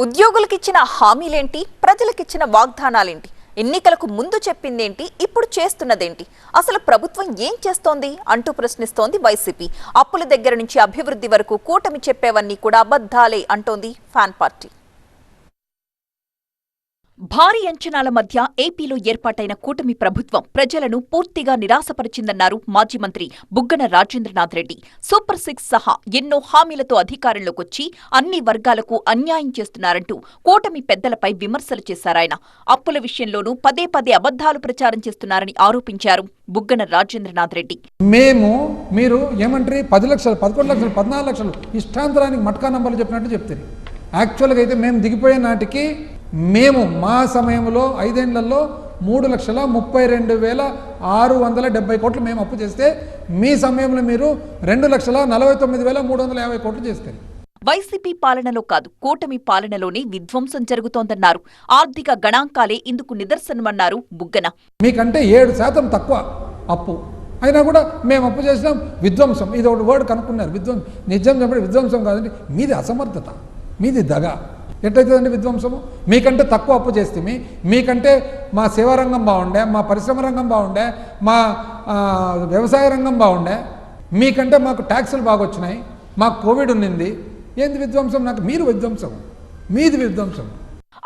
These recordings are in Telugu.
ఉద్యోగులకిచ్చిన హామీలేంటి? ప్రజలకిచ్చిన వాగ్దానాలేంటి? ఎన్నికలకు ముందు చెప్పిందేంటి? ఇప్పుడు చేస్తున్నదేంటి? అసలు ప్రభుత్వం ఏం చేస్తోంది? అంటూ ప్రశ్నిస్తోంది వైసీపీ. అప్పుల దగ్గర నుంచి అభివృద్ధి వరకు కూటమి చెప్పేవన్నీ కూడా అబద్ధాలే అంటోంది ఫ్యాన్ పార్టీ. భారీ అంచనాల మధ్య ఏపీలో ఏర్పాటైన కూటమి ప్రభుత్వం ప్రజలను పూర్తిగా నిరాశపరిచిందన్నారు మాజీ మంత్రి బుగ్గన రాజేంద్రనాథ్ రెడ్డి. సూపర్ సిక్స్ సహా ఎన్నో హామీలతో అధికారంలోకొచ్చి అన్ని వర్గాలకు అన్యాయం చేస్తున్నారంటూ కూటమి పెద్దలపై విమర్శలు చేశారాయన. అప్పుల విషయంలోనూ పదే పదే అబద్ధాలు ప్రచారం చేస్తున్నారని ఆరోపించారు బుగ్గన రాజేంద్రనాథ్ రెడ్డి. మేము మీరు ఏమంటారు? పది లక్షలు పదకొండు లక్షలు పద్నాలుగు లక్షలు ఇష్టాంతరానికి మట్కా నంబర్లు చెప్పినట్టు చెప్తారు. యాక్చువల్గా అయితే మేము దిగిపోయే నాటికి మేము మా సమయంలో ఐదేళ్ళలో మూడు లక్షల ముప్పై రెండు వేల ఆరు వందల డెబ్బై కోట్లు మేము అప్పు చేస్తే మీ సమయంలో మీరు రెండు లక్షల నలభై తొమ్మిది వేల మూడు వందల యాభై కోట్లు చేస్తారు. వైసీపీ పాలనలో కాదు కూటమి పాలనలోనే విధ్వంసం జరుగుతోందన్నారు. ఆర్థిక గణాంకాలే ఇందుకు నిదర్శనమన్నారు బుగ్గన. మీకంటే ఏడు శాతం తక్కువ అప్పు. అయినా కూడా మేము అప్పు చేసినాం విధ్వంసం. ఇది ఒకటి వర్డ్ కనుక్కున్నారు విధ్వంసం నిజం చెప్పండి విధ్వంసం కాదండి మీది అసమర్థత మీది దగ. ఎట్లయితుందండి విధ్వంసము? మీకంటే తక్కువ అప్పు చేస్తే మీకంటే మా సేవా రంగం బాగుండే మా పరిశ్రమ రంగం బాగుండే మా వ్యవసాయ రంగం బాగుండే. మీకంటే మాకు ట్యాక్సులు బాగా వచ్చినాయి మాకు కోవిడ్ ఉన్నింది. ఏంది విధ్వంసం? నాకు మీరు విధ్వంసం. మీది విధ్వంసం.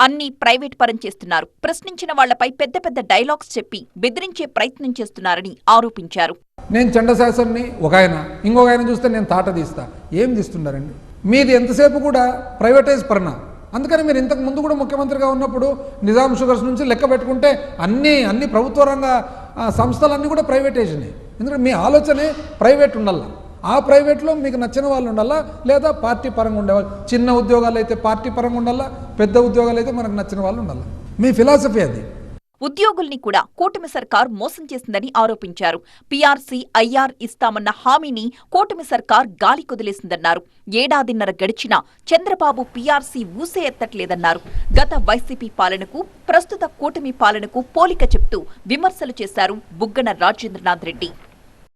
అన్ని ప్రైవేట్ పరం చేస్తున్నారు. ప్రశ్నించిన వాళ్ళపై పెద్ద పెద్ద డైలాగ్స్ చెప్పి బెదిరించే ప్రయత్నం చేస్తున్నారని ఆరోపించారు. నేను చండశాసన్ని ఒక ఆయన ఇంకొక ఆయన చూస్తే నేను తాట తీస్తా. ఏం తీస్తున్నారండి? మీది ఎంతసేపు కూడా ప్రైవేటైజ్ పరణ అందుకని మీరు ఇంతకు ముందు కూడా ముఖ్యమంత్రిగా ఉన్నప్పుడు నిజాం షుగర్స్ నుంచి లెక్క పెట్టుకుంటే అన్ని అన్ని ప్రభుత్వ రంగ సంస్థలన్నీ కూడా ప్రైవేటైజనే ఎందుకంటే మీ ఆలోచనే ప్రైవేట్ ఉండాలా. ఆ ప్రైవేట్లో మీకు నచ్చిన వాళ్ళు ఉండాలా లేదా పార్టీ పరంగా ఉండేవాళ్ళు చిన్న ఉద్యోగాలు అయితే పార్టీ పరంగా ఉండాలా పెద్ద ఉద్యోగాలు అయితే మనకు నచ్చిన వాళ్ళు ఉండాలా. మీ ఫిలాసఫీ అది. ఉద్యోగుల్ని కూడా కూటమి సర్కార్ మోసం చేసిందని ఆరోపించారు. పీఆర్సీ ఐఆర్ ఇస్తామన్న హామీని కూటమి సర్కార్ గాలి కుదిలేసిందన్నారు. ఏడాదిన్నర గడిచినా చంద్రబాబు పీఆర్సీ ఊసే ఎత్తట్లేదన్నారు. గత వైసీపీ పాలనకు ప్రస్తుత కూటమి పాలనకు పోలిక చెప్తూ విమర్శలు చేశారు బుగ్గన రాజేంద్రనాథ్ రెడ్డి.